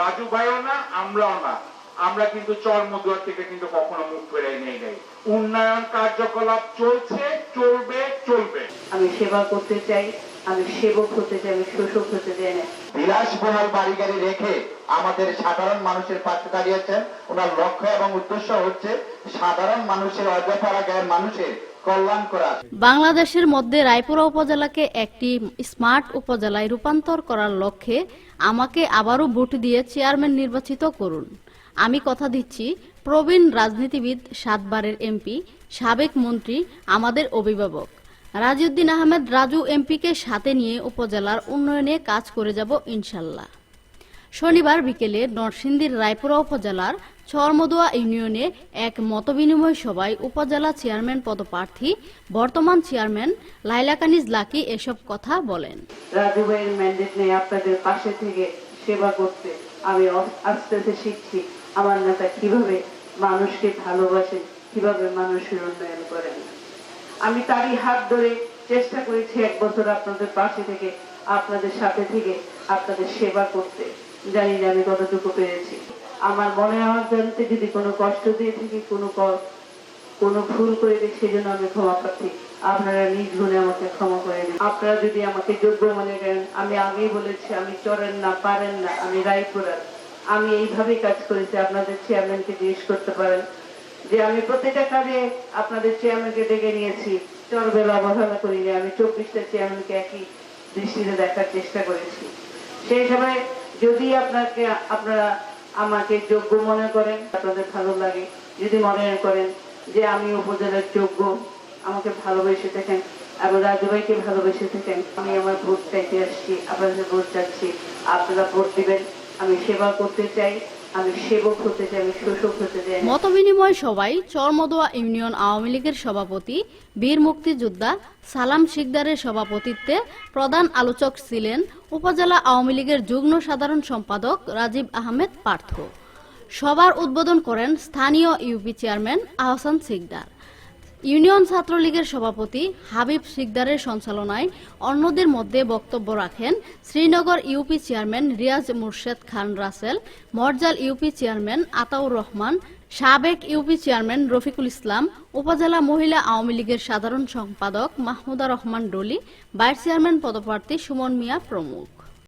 রাজু ভাইও না আমরাও না। আমরা কিন্তু চর মধুয়ার থেকে কিন্তু কখনো মুখ ফেরাই নেই নাই। উন্নয়ন কার্যকলাপ চলছে চলবে চলবে। আমি সেবা করতে চাই আমি সেবক হতে চাই আমি শোষক হতে চাই না। বিলাসবহুল বাড়ি গাড়ি রেখে আমাদের সাধারণ মানুষের পাশে দাঁড়িয়েছেন ওনার লক্ষ্য এবং উদ্দেশ্য হচ্ছে সাধারণ মানুষের অযথারা গায়ের মানুষের বাংলাদেশের মধ্যে রায়পুরা উপজেলাকে একটি স্মার্ট উপজেলায় রূপান্তর করার লক্ষ্যে আমাকে আবারও ভোট দিয়ে চেয়ারম্যান নির্বাচিত করুন। আমি কথা দিচ্ছি প্রবীণ রাজনীতিবিদ সাতবারের এমপি, সাবেক মন্ত্রী, আমাদের অভিভাবক। রাজিউদ্দিন আহমেদ রাজু এমপিকে সাথে নিয়ে উপজেলার উন্নয়নে কাজ করে যাব ইনশাল্লাহ। শনিবার বিকেলে নরসিংদীর রায়পুরা উপজেলার চরমদুয়া ইউনিয়নে এক মতবিনিময় সভায় উপজেলা চেয়ারম্যান পদপ্রার্থী, বর্তমান চেয়ারম্যান লাইলা কানিজ লাকি এসব কথা বলেন। রাজু ভাইয়ের ম্যান্ডেট নিয়ে আপনাদের পাশে থেকে সেবা করতে আমি আস্তে আস্তে শিখছি আমার নেতা কীভাবে মানুষকে ভালোবাসেন, কীভাবে মানুষের উন্নয়ন করেন। আমি তারই হাত ধরে চেষ্টা করেছি এক বছর আপনাদের পাশে থেকে, আপনাদের সাথে থেকে আপনাদের সেবা করতে। জানি আমি কতটুকু পেরেছি। আমার মনে হওয়ার জানতে যদি কোনো কষ্ট দিয়ে থাকি, কোনো কোনো ভুল করে দিই, সেজন্য আমি ক্ষমা প্রার্থী। আপনারা নিজ গুণে আমাকে ক্ষমা করে দিন। আপনারা যদি আমাকে যোগ্য মনে করেন, আমি আগেই বলেছি, আমি চরেন না, পারেন না, আমি রায়পুরার। আমি এইভাবেই কাজ করেছি। আপনাদের চেয়ারম্যানকে জিজ্ঞেস করতে পারেন যে, আমি প্রত্যেকটা কাজে আপনাদের চেয়ারম্যানকে ডেকে নিয়েছি। চরবেলা অবহেলা করিনি। আমি চব্বিশটা চেয়ারম্যানকে একই দৃষ্টিতে দেখার চেষ্টা করেছি। সেই সময় যদি আপনাকে, আপনারা আমাকে যোগ্য মনে করেন, আপনাদের ভালো লাগে, যদি মনে করেন যে আমি উপজেলার যোগ্য, আমাকে ভালোবেসে থাকেন এবং রাজুভাইকে ভালোবেসে থাকেন, আমি আমার ভোট চাইতে আসছি, আপনাদের ভোট চাচ্ছি, আপনারা ভোট দিবেন, আমি সেবা করতে চাই। মতবিনিময় সভায় চরমদোয়া ইউনিয়ন আওয়ামী লীগের সভাপতি, বীর মুক্তিযোদ্ধা সালাম শিকদারের সভাপতিত্বে প্রধান আলোচক ছিলেন উপজেলা আওয়ামী লীগের যুগ্ম সাধারণ সম্পাদক রাজীব আহমেদ পার্থ। সভার উদ্বোধন করেন স্থানীয় UP chairman Ahsan Sikdar. Union ছাত্রলীগের সভাপতি হাবিব শিকদারের সঞ্চালনায় অন্যদের মধ্যে বক্তব্য রাখেন Sreenagar UP chairman Riaz Murshed Khan Rasel, Morjal UP chairman Ataur Rahman, সাবেক ইউপি চেয়ারম্যান রফিকুল ইসলাম, উপজেলা মহিলা আওয়ামী লীগের সাধারণ সম্পাদক মাহমুদা রহমান ডলি, ভাইস চেয়ারম্যান পদপ্রার্থী সুমন মিয়া প্রমুখ।